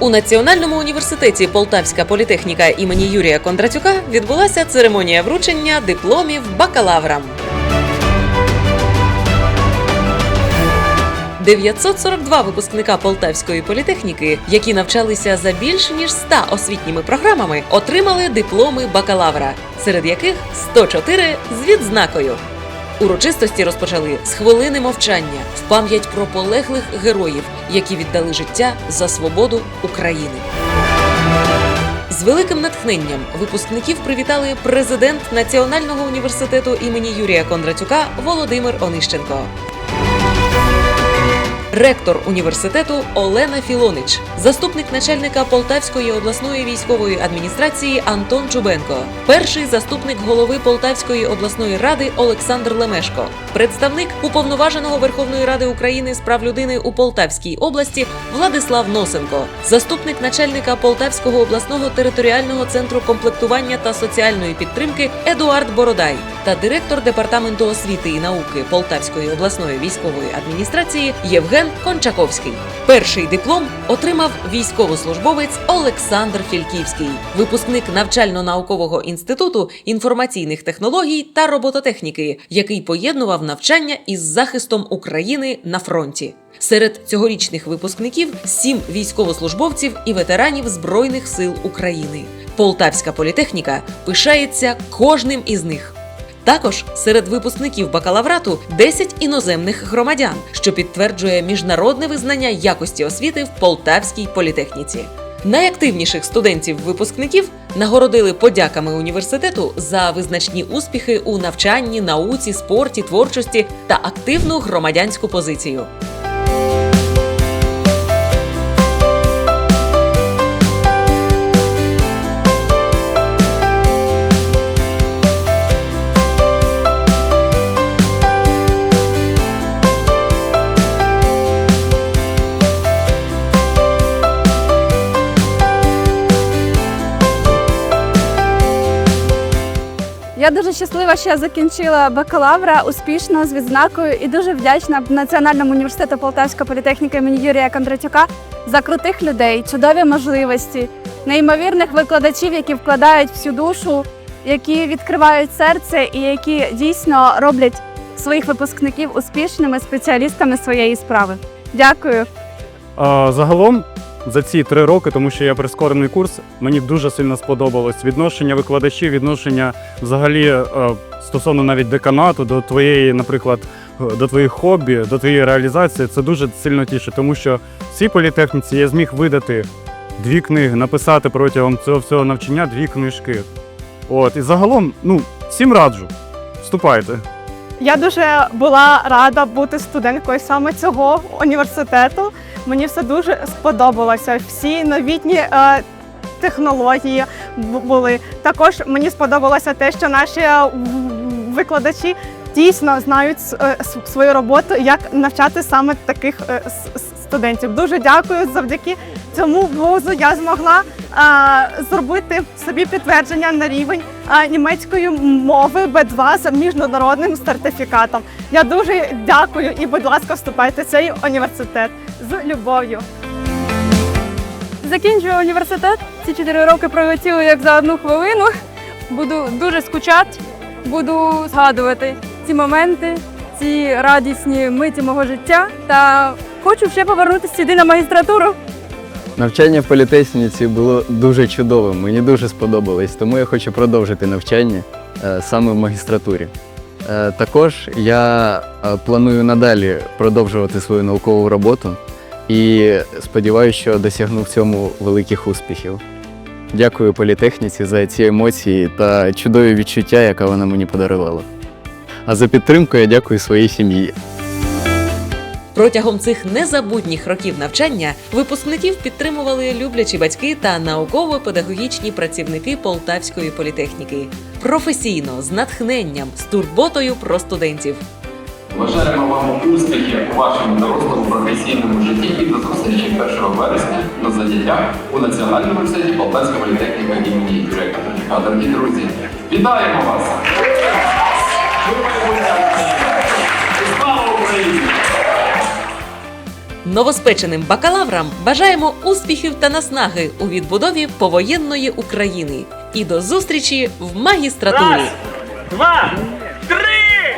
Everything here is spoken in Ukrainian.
У Національному університеті Полтавська політехніка імені Юрія Кондратюка відбулася церемонія вручення дипломів бакалаврам. 942 випускника Полтавської політехніки, які навчалися за більш ніж 100 освітніми програмами, отримали дипломи бакалавра, серед яких 104 з відзнакою. Урочистості розпочали з хвилини мовчання в пам'ять про полеглих героїв, які віддали життя за свободу України. З великим натхненням випускників привітали президент Національного університету імені Юрія Кондратюка Володимир Онищенко. Ректор університету Олена Філонич, заступник начальника Полтавської обласної військової адміністрації Антон Чубенко, перший заступник голови Полтавської обласної ради Олександр Лемешко, представник уповноваженого Верховної Ради України з прав людини у Полтавській області Владислав Носенко, заступник начальника Полтавського обласного територіального центру комплектування та соціальної підтримки Едуард Бородай та директор департаменту освіти і науки Полтавської обласної військової адміністрації Євген Кончаковський. Перший диплом отримав військовослужбовець Олександр Фільківський, випускник навчально-наукового інституту інформаційних технологій та робототехніки, який поєднував навчання із захистом України на фронті. Серед цьогорічних випускників сім військовослужбовців і ветеранів Збройних сил України. Полтавська політехніка пишається кожним із них. Також серед випускників бакалаврату 10 іноземних громадян, що підтверджує міжнародне визнання якості освіти в Полтавській політехніці. Найактивніших студентів-випускників нагородили подяками університету за визначні успіхи у навчанні, науці, спорті, творчості та активну громадянську позицію. Я дуже щаслива, що я закінчила бакалавра успішно з відзнакою і дуже вдячна Національному університету Полтавська політехніка імені Юрія Кондратюка за крутих людей, чудові можливості, неймовірних викладачів, які вкладають всю душу, які відкривають серце і які дійсно роблять своїх випускників успішними спеціалістами своєї справи. Дякую. Загалом за ці три роки, тому що я прискорений курс, мені дуже сильно сподобалось відношення викладачів, відношення взагалі е, стосовно навіть деканату до твоєї, наприклад, е, до твоїх хобі, до твоєї реалізації. Це дуже сильно тішить, тому що в цій політехніці я зміг видати дві книги, написати протягом цього всього навчання дві книжки. От і загалом, ну всім раджу. Вступайте. Я дуже була рада бути студенткою саме цього університету. Мені все дуже сподобалося. Всі новітні е, технології були. Також мені сподобалося те, що наші е, викладачі дійсно знають е, свою роботу, як навчати саме таких е, студентів. Дуже дякую. Завдяки цьому вузу я змогла зробити собі підтвердження на рівень німецької мови Б2 з міжнародним сертифікатом. Я дуже дякую і, будь ласка, вступайте в цей університет з любов'ю. Закінчую університет. Ці чотири роки пролетіли як за одну хвилину. Буду дуже скучати, буду згадувати ці моменти, ці радісні миті мого життя. Та хочу ще повернутися сюди на магістратуру. Навчання в політехніці було дуже чудовим, мені дуже сподобалось, тому я хочу продовжити навчання е, саме в магістратурі. Е, Також я е, планую надалі продовжувати свою наукову роботу і сподіваюся, що досягну в цьому великих успіхів. Дякую політехніці за ці емоції та чудові відчуття, яка вона мені подарувала. А за підтримку я дякую своїй сім'ї. Протягом цих незабутніх років навчання випускників підтримували люблячі батьки та науково-педагогічні працівники Полтавської політехніки. Професійно, з натхненням, з турботою про студентів. Бажаємо вам успіхів у вашому дорослому професійному житті і до зустрічі 1 вересня на заняттях у Національному університеті Полтавська політехніка імені Юрія Католіка. Дорогі друзі, вітаємо вас! Слава Україні! Новоспеченим бакалаврам бажаємо успіхів та наснаги у відбудові повоєнної України. І до зустрічі в магістратурі. Раз, два, три!